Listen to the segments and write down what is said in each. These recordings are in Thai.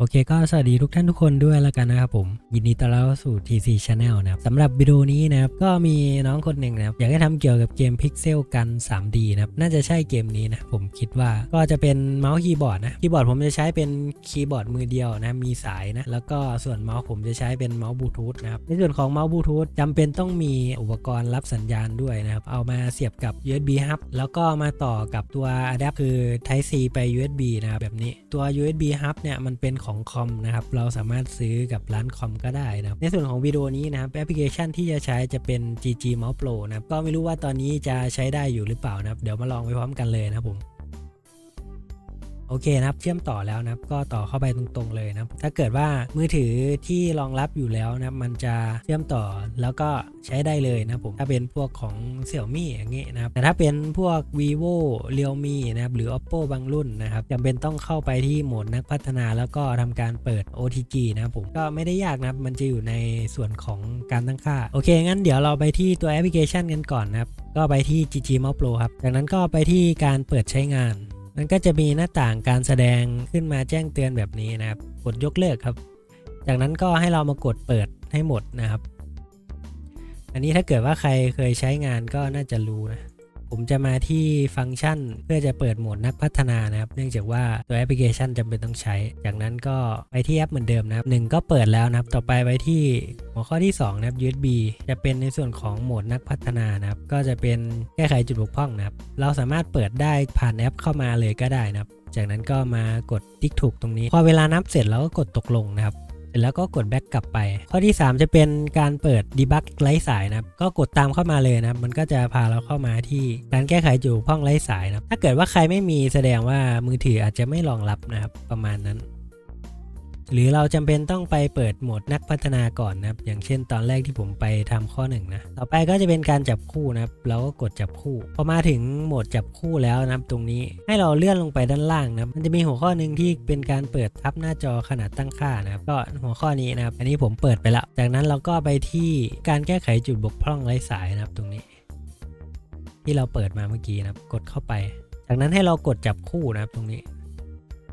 โอเคก็สวัสดีทุกท่านทุกคนด้วยแล้วกันนะครับผมยินดีต้อนรับสู่ TC Channel นะครับสำหรับวิดีโอนี้นะครับก็มีน้องคนหนึ่งนะครับอยากให้ทำเกี่ยวกับเกมพิกเซลกัน 3D นะครับน่าจะใช่เกมนี้นะผมคิดว่าก็จะเป็นเมาส์คีย์บอร์ดนะคีย์บอร์ดผมจะใช้เป็นคีย์บอร์ดมือเดียวนะมีสายนะแล้วก็ส่วนเมาส์ผมจะใช้เป็นเมาส์บลูทูธนะครับในส่วนของเมาส์บลูทูธจำเป็นต้องมีอุปกรณ์รับสัญญาณด้วยนะครับเอามาเสียบกับ USB hub แล้วก็มาต่อกับตัว Adapt คือ Type C ไป USB นะครับแบบนี้ตัว USB hub เนี่ยมันเป็นของคอมนะครับเราสามารถซื้อกับร้านคอมก็ได้นะครับในส่วนของวิดีโอนี้นะครับแอปพลิเคชันที่จะใช้จะเป็น GG Mouse Pro นะครับก็ไม่รู้ว่าตอนนี้จะใช้ได้อยู่หรือเปล่านะครับเดี๋ยวมาลองไปพร้อมกันเลยนะครับผม โอเคนะครับเชื่อมต่อแล้วนะครับก็ต่อเข้าไปตรงๆเลยนะถ้าเกิดว่ามือถือที่รองรับอยู่แล้วนะมันจะเชื่อมต่อแล้วก็ใช้ได้เลยนะครับผมถ้าเป็นพวกของ Xiaomi อย่างเงี้ยนะครับแต่ถ้าเป็นพวก vivo realme นะครับหรือ oppo บางรุ่นนะครับจำเป็นต้องเข้าไปที่โหมดนักพัฒนาแล้วก็ทำการเปิด OTG นะครับผมก็ไม่ได้ยากนะครับมันจะอยู่ในส่วนของการตั้งค่าโอเคงั้นเดี๋ยวเราไปที่ตัวแอปพลิเคชันกันก่อนนะครับก็ไปที่ GG Mouse Pro ครับจากนั้นก็ไปที่การเปิดใช้งาน มันก็จะมีหน้าต่างการแสดงขึ้นมาแจ้งเตือนแบบนี้นะครับ กดยกเลิกครับ จากนั้นก็ให้เรามากดเปิดให้หมดนะครับ อันนี้ถ้าเกิดว่าใครเคยใช้งานก็น่าจะรู้นะ ผมจะมาที่ฟังก์ชันเพื่อจะเปิดโหมดนักพัฒนานะครับ เนื่องจากว่าตัวแอปพลิเคชันจำเป็นต้องใช้ จากนั้นก็ไปที่แอปเหมือนเดิมนะครับหนึ่งก็เปิดแล้วนะครับ ต่อไปไปที่หัวข้อที่ 2 นะครับ USB จะเป็นในส่วนของโหมดนักพัฒนานะครับ ก็จะเป็นแก้ไขจุดบกพร่องนะครับ เราสามารถเปิดได้ผ่านแอปเข้ามาเลยก็ได้นะครับ จากนั้นก็มากดติ๊กถูกตรงนี้ พอเวลานับเสร็จเราก็กดตกลงนะครับ เสร็จแล้วก็กดแบ็กกลับไป ข้อที่ 3 จะเป็นการเปิด debug ไร้สายนะครับ ก็กดตามเข้ามาเลยนะครับ มันก็จะพาเราเข้ามาที่การแก้ไขจุดบกพร่องไร้สายนะครับ ถ้าเกิดว่าใครไม่มีแสดงว่ามือถืออาจจะไม่รองรับนะครับประมาณนั้น หรือเราจำเป็นต้องไปเปิดโหมดนักพัฒนาก่อนนะครับ อย่างเช่นตอนแรกที่ผมไปทำข้อหนึ่งนะ ต่อไปก็จะเป็นการจับคู่นะครับ เราก็กดจับคู่ พอมาถึงโหมดจับคู่แล้วนะครับ ตรงนี้ให้เราเลื่อนลงไปด้านล่างนะครับ มันจะมีหัวข้อหนึ่งที่เป็นการเปิดทับหน้าจอขนาดตั้งค่านะครับ ก็หัวข้อนี้นะครับ อันนี้ผมเปิดไปแล้ว จากนั้นเราก็ไปที่การแก้ไขจุดบกพร่องไร้สายนะครับ ตรงนี้ ที่เราเปิดมาเมื่อกี้นะครับ กดเข้าไป จากนั้นให้เรากดจับคู่นะครับตรงนี้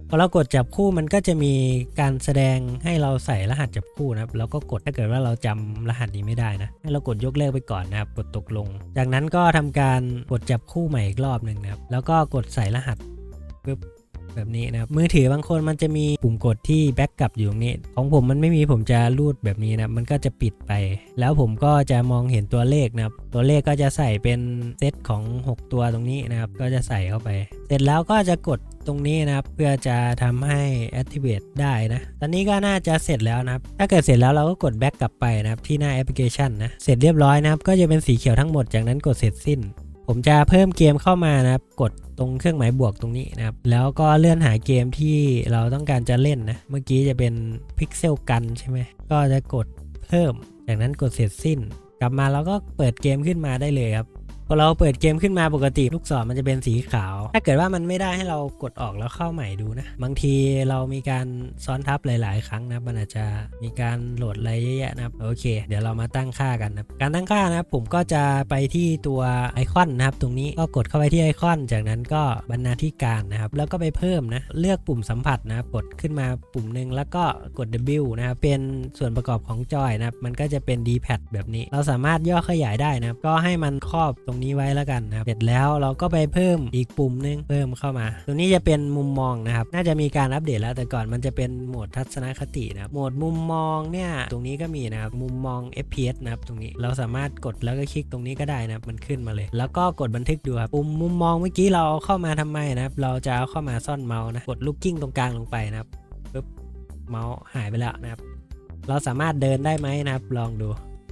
พอเรากดจับคู่มันก็จะมีการแสดงให้เราใส่รหัสจับคู่นะครับแล้วก็กดถ้าเกิดว่าเราจำรหัสนี้ไม่ได้นะให้เรากดยกเลิกไปก่อนนะครับกดตกลง จากนั้นก็ทำการกดจับคู่ใหม่อีกรอบหนึ่งนะครับแล้วก็กดใส่รหัสปึ๊บแบบนี้นะครับมือถือบางคนมันจะมีปุ่มกดที่แบ็กกลับอยู่ตรงนี้ ของผมมันไม่มีผมจะรูดแบบนี้นะมันก็จะปิดไป แล้วผมก็จะมองเห็นตัวเลขนะครับ ตัวเลขก็จะใส่เป็นเซตของ 6 ตัวตรงนี้นะครับ ก็จะใส่เข้าไป เสร็จแล้วก็จะกด ตรงนี้นะครับ เพื่อจะทำให้ activate ได้นะ ตอนนี้ก็น่าจะเสร็จแล้วนะครับ ถ้าเกิดเสร็จแล้วเราก็กด back กลับไปนะครับที่หน้าแอปพลิเคชันนะ เสร็จเรียบร้อยนะครับ ก็จะเป็นสีเขียวทั้งหมด จากนั้นกดเสร็จสิ้น ผมจะเพิ่มเกมเข้ามานะครับ กดตรงเครื่องหมายบวกตรงนี้นะครับ แล้วก็เลื่อนหาเกมที่เราต้องการจะเล่นนะ เมื่อกี้จะเป็น Pixel กันใช่ไหม ก็จะกดเพิ่ม จากนั้นกดเสร็จสิ้น กลับมาเราก็เปิดเกมขึ้นมาได้เลยครับ พอเราเปิดเกมขึ้นมาปกติลูกศรมันจะเป็นสีขาว ถ้าเกิดว่ามันไม่ได้ให้เรากดออกแล้วเข้าใหม่ดูนะ บางทีเรามีการซ้อนทับหลาย ๆ ครั้งนะมันอาจจะมีการโหลดอะไรเยอะแยะนะโอเค เดี๋ยวเรามาตั้งค่ากันนะการตั้งค่านะครับผมก็จะไปที่ตัวไอคอนนะครับตรงนี้ก็กดเข้าไปที่ไอคอน จากนั้นก็บรรณาธิการนะครับ แล้วก็ไปเพิ่มนะเลือกปุ่มสัมผัสนะครับกดขึ้นมาปุ่มหนึ่งแล้วก็กด W นะครับเป็นส่วนประกอบของจอยนะครับมันก็จะเป็น D-pad แบบนี้ เราสามารถย่อขยายได้นะครับก็ให้มันครอบตรงนี้ไว้แล้วกันนะครับเสร็จแล้วเราก็ไปเพิ่มอีกปุ่มหนึงเพิ่มเข้ามา ตรงนี้จะเป็นมุมมองนะครับ น่าจะมีการอัปเดตแล้วแต่ก่อนมันจะเป็นโหมดทัศนคตินะครับโหมดมุมมองเนี่ยตรงนี้ก็มีนะครับมุมมอง FPS นะครับตรงนี้เราสามารถกดแล้วก็คลิกตรงนี้ก็ได้นะครับมันขึ้นมาเลย แล้วก็กดบันทึกดูครับปุ่มมุมมองเมื่อกี้เราเอาเข้ามาทำไมนะครับเราจะเอาเข้ามาซ่อนเมาส์นะกดลูกกิ้งตรงกลางลงไปนะครับปึ๊บเมาส์หายไปแล้วนะครับเราสามารถเดินได้ไหมนะครับ ลองดู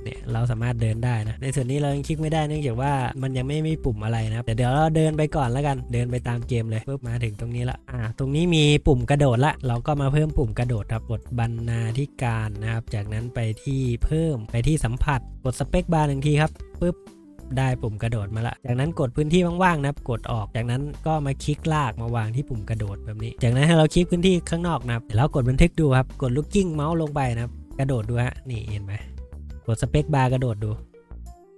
เนี่ยเราสามารถเดินได้นะ ในส่วนนี้เรายังคลิกไม่ได้เนื่องจากว่ามันยังไม่มีปุ่มอะไรนะครับแต่เดี๋ยวเราเดินไปก่อนแล้วกันเดินไปตามเกมเลยปุ๊บมาถึงตรงนี้ละอ่าตรงนี้มีปุ่มกระโดดละ เราก็มาเพิ่มปุ่มกระโดดครับกดบรรณาธิการนะครับ จากนั้นไปที่เพิ่มไปที่สัมผัสกดสเปคบาร์หนึ่งทีครับปุ๊บได้ปุ่มกระโดดมาละ จากนั้นกดพื้นที่ว่างๆนะครับ กดออก จากนั้นก็มาคลิกลากมาวางที่ปุ่มกระโดดแบบนี้ จากนั้นให้เราคลิกพื้นที่ข้างนอกนะครับแล้วกดบันทึกดูครับ กดลูกกิ้งเมาส์ลงไปนะครับ กระโดดดูฮะ นี่เห็นไหม กดสเปคบาร์กระโดดดู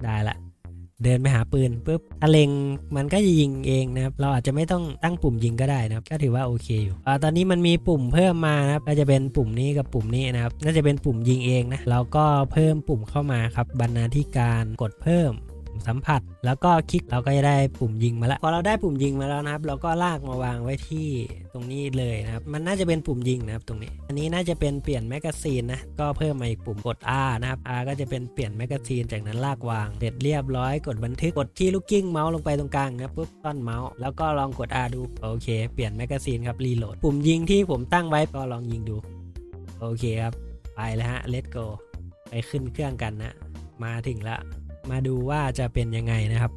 ได้ละ เดินไปหาปืนปุ๊บถ้าเล็งมันก็จะยิงเองนะครับ เราอาจจะไม่ต้องตั้งปุ่มยิงก็ได้นะครับ ก็ถือว่าโอเคอยู่อตอนนี้มันมีปุ่มเพิ่มมานะครับก็จะเป็นปุ่มนี้กับปุ่มนี้นะครับ น่าจะเป็นปุ่มยิงเองนะ เราก็เพิ่มปุ่มเข้ามาครับบรรณาธิการกดเพิ่ม สัมผัส แล้วก็คลิกเราก็จะได้ปุ่มยิงมาแล้วพอเราได้ปุ่มยิงมาแล้วนะครับ เราก็ลากมาวางไว้ที่ตรงนี้เลยนะครับ มันน่าจะเป็นปุ่มยิงนะครับตรงนี้ อันนี้น่าจะเป็นเปลี่ยนแมกกาซีนนะก็เพิ่มมาอีกปุ่มกด R นะครับ R ก็จะเป็นเปลี่ยนแมกกาซีนจากนั้นลากวางเสร็จเรียบร้อยกดบันทึกกดที่ลูกกิ้งเมาส์ลงไปตรงกลางนะปุ๊บต้อนเมาส์แล้วก็ลองกด R ดูโอเค เปลี่ยนแมกกาซีนครับรีโหลดปุ่มยิงที่ผมตั้งไว้ก็ลองยิงดูโอเคครับไปแล้วฮะ let's go ไปขึ้นเครื่องกันนะ มาถึงละ มาดูว่าจะเป็นยังไงนะครับ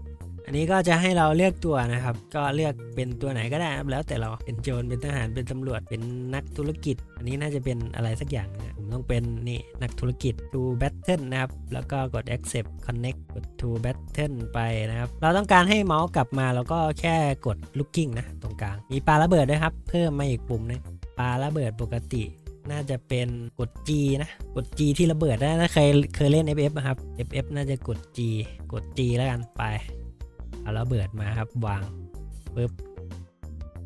อันนี้ก็จะให้เราเลือกตัวนะครับ ก็เลือกเป็นตัวไหนก็ได้ครับแล้วแต่เราเป็นโจรเป็นทหารเป็นตำรวจเป็นนักธุรกิจ อันนี้น่าจะเป็นอะไรสักอย่างนะผมต้องเป็นนี่นักธุรกิจ to battle นะครับ แล้วก็กด accept connect กด to battle ไปนะครับ เราต้องการให้เมาส์กลับมาแล้วก็แค่กด looking นะตรงกลาง มีปลาระเบิดด้วยครับ เพิ่มมาอีกปุ่มหนึงปาระเบิดปกติ น่าจะเป็นกด G นะ กด G ที่ระเบิดนะถ้าเคยเคยเล่น FF นะครับ FF น่าจะกด G กด G แล้วกันไป เอาระเบิดมาครับวางปึ๊บ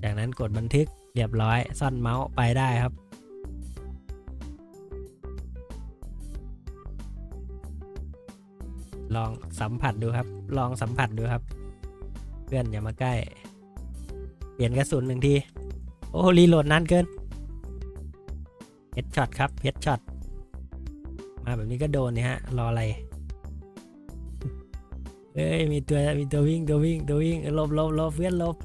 จากนั้นกดบันทึกเรียบร้อยซ่อนเมาส์ไปได้ครับลองสัมผัสดูครับ ลองสัมผัสดูครับ เพื่อนอย่ามาใกล้ เปลี่ยนกระสุนหนึ่งที โอ้รีโหลดนานเกิน เฮดช็อตครับเฮดช็อตมาแบบนี้ก็โดนเนี่ยฮะ รออะไรเอ้ยมีตัวมีตัววิ่งตัววิ่งตัววิ่งลบลบลบเพื่อนลบ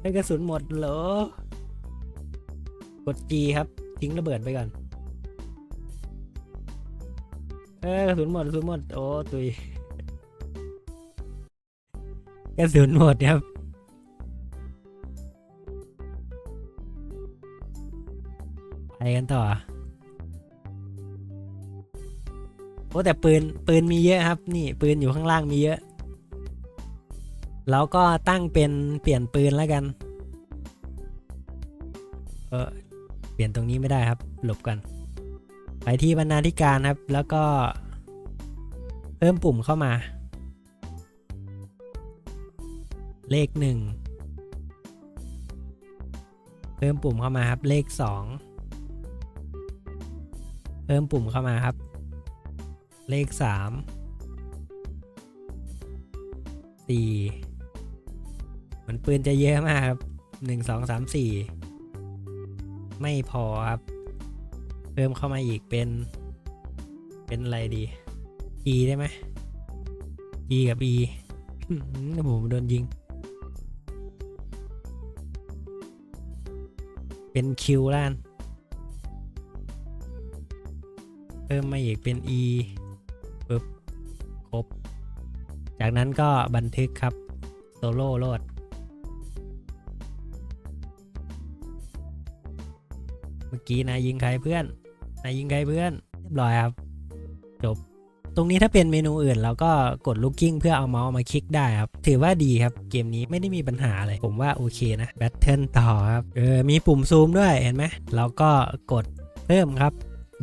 ไอ้กระสุนหมดเหรอกด G ครับทิ้งระเบิดไปก่อนเอ้ยกระสุนหมดกระสุนหมดโอ้ตุยกระสุนหมดครับ กันต่อโอ้แต่ปืนปืนมีเยอะครับ นี่ปืนอยู่ข้างล่างมีเยอะแล้วก็ตั้งเป็นเปลี่ยนปืนแล้วกัน เออเปลี่ยนตรงนี้ไม่ได้ครับ หลบกันไปที่บรรณาธิการครับ แล้วก็เพิ่มปุ่มเข้ามา เลขหนึ่งเพิ่มปุ่มเข้ามาครับ เลขสอง เพิ่มปุ่มเข้ามาครับ เลขสามสี่มันปืนจะเยอะมากครับหนึ่งสองสามสี่ไม่พอครับ เพิ่มเข้ามาอีกเป็น เป็นอะไรดี E ได้ไหม E กับ E อื้อหือผมโดนยิง เป็น Q ล้าน เพิ่มมาอีกเป็น e ปึ๊บครบ จากนั้นก็บันทึกครับโซโล่โลดเมื่อกี้นายยิงใครเพื่อนนายยิงใครเพื่อนเรียบร้อยครับ จบ ตรงนี้ถ้าเป็นเมนูอื่นเราก็กด looking เพื่อเอาเมาส์มาคลิกได้ครับ ถือว่าดีครับเกมนี้ไม่ได้มีปัญหาอะไร ผมว่าโอเคนะแบทเทิลต่อครับ เออ มีปุ่มซูมด้วยเห็นไหมเราก็กดเพิ่มครับ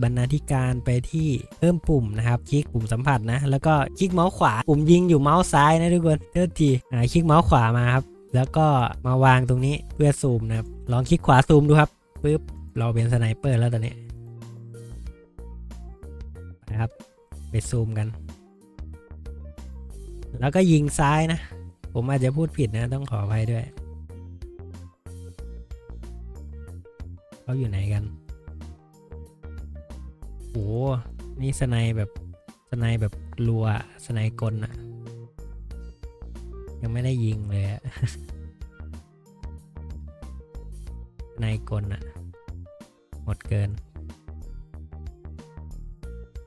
บรรณาธิการไปที่เพิ่มปุ่มนะครับ คลิกปุ่มสัมผัสนะ แล้วก็คลิกเมาส์ขวา ปุ่มยิงอยู่เมาส์ซ้ายนะทุกคนเท่าทีคลิกเมาส์ขวามาครับ แล้วก็มาวางตรงนี้เพื่อซูมนะครับ ลองคลิกขวาซูมดูครับปึ๊บ เราเป็นสไนเปอร์แล้วตอนนี้นะครับ ไปซูมกัน แล้วก็ยิงซ้ายนะ ผมอาจจะพูดผิดนะ ต้องขออภัยด้วย เขาอยู่ไหนกัน โอ้นี่สไนแบบสไนแบบรัวสไนกลอะยังไม่ได้ยิงเลยอะสไนกลอะหมดเกิน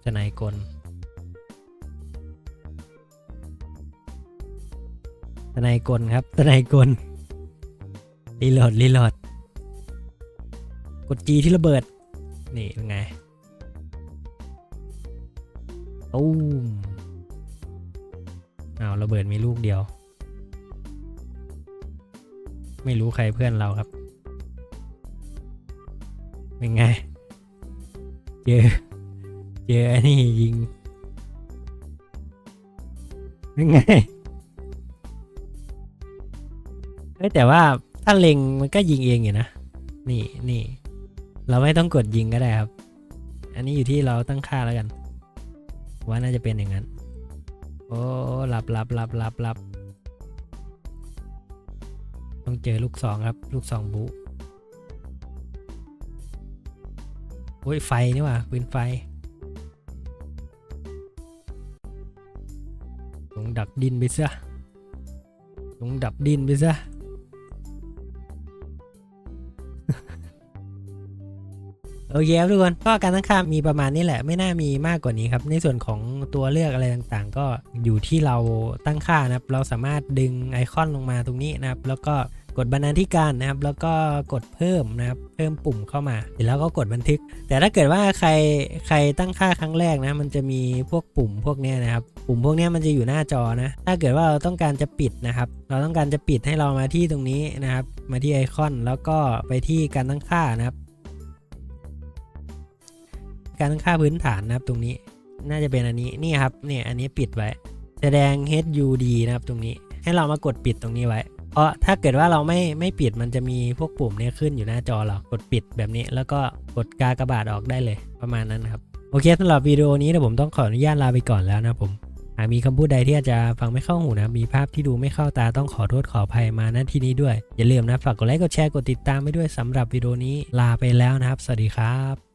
สไนกลสไนกลครับสไนกลรีโหลดรีโหลด กด G ที่ระเบิด นี่เป็นไง ตูมอ้าระเบิดมีลูกเดียว ไม่รู้ใครเพื่อนเราครับ เป็นไง เจอ เจออ้นี่ยิงยังไงเฮ้แต่ว่าถ้าเล็งมันก็ยิงเองอยู่นะ นี่นี่ เราไม่ต้องกดยิงก็ได้ครับ อันนี้อยู่ที่เราตั้งค่าแล้วกัน ว่าน่าจะเป็นอย่างนั้น โอ้หลับหลับหลับหลับหลับต้องเจอลูกสองครับ ลูกสองบุโอ้ยไฟนี่ว่าปืนไฟลงดักดินไปซะลงดับดินไปซะ โอเคครับทุกคนก็การตั้งค่ามีประมาณนี้แหละไม่น่ามีมากกว่านี้ครับ ในส่วนของตัวเลือกอะไรต่างๆ ก็อยู่ที่เราตั้งค่านะครับ เราสามารถดึงไอคอนลงมาตรงนี้นะครับ แล้วก็กดบรรณาธิการนะครับ แล้วก็กดเพิ่มนะครับ เพิ่มปุ่มเข้ามาเสร็จแล้วก็กดบันทึก แต่ถ้าเกิดว่าใครใครตั้งค่าครั้งแรกนะ มันจะมีพวกปุ่มพวกนี้นะครับ ปุ่มพวกนี้มันจะอยู่หน้าจอนะ ถ้าเกิดว่าเราต้องการจะปิดนะครับ เราต้องการจะปิดให้เรามาที่ตรงนี้นะครับ มาที่ไอคอนแล้วก็ไปที่การตั้งค่านะครับ การตั้งค่าพื้นฐานนะครับตรงนี้น่าจะเป็นอันนี้นี่ครับเนี่ยอันนี้ปิดไว้ แสดง HUD นะครับตรงนี้ให้เรามากดปิดตรงนี้ไว้ เพราะถ้าเกิดว่าเราไม่ไม่ปิดมันจะมีพวกปุ่มเนี่ยขึ้นอยู่หน้าจอเรากดปิดแบบนี้ แล้วก็กดกากระบาดออกได้เลยประมาณนั้นครับโอเคสำหรับวิดีโอนี้เดี๋ยวผมต้องขออนุญาตลาไปก่อนแล้วนะผมหากมีคำพูดใดที่อาจจะฟังไม่เข้าหูนะ มีภาพที่ดูไม่เข้าตาต้องขอโทษขออภัยมาณที่นี้ด้วย อย่าลืมนะ ฝากกดไลค์ กดแชร์ กดติดตามไปด้วยสำหรับวิดีโอนี้ลาไปแล้วนะครับ สวัสดีครับ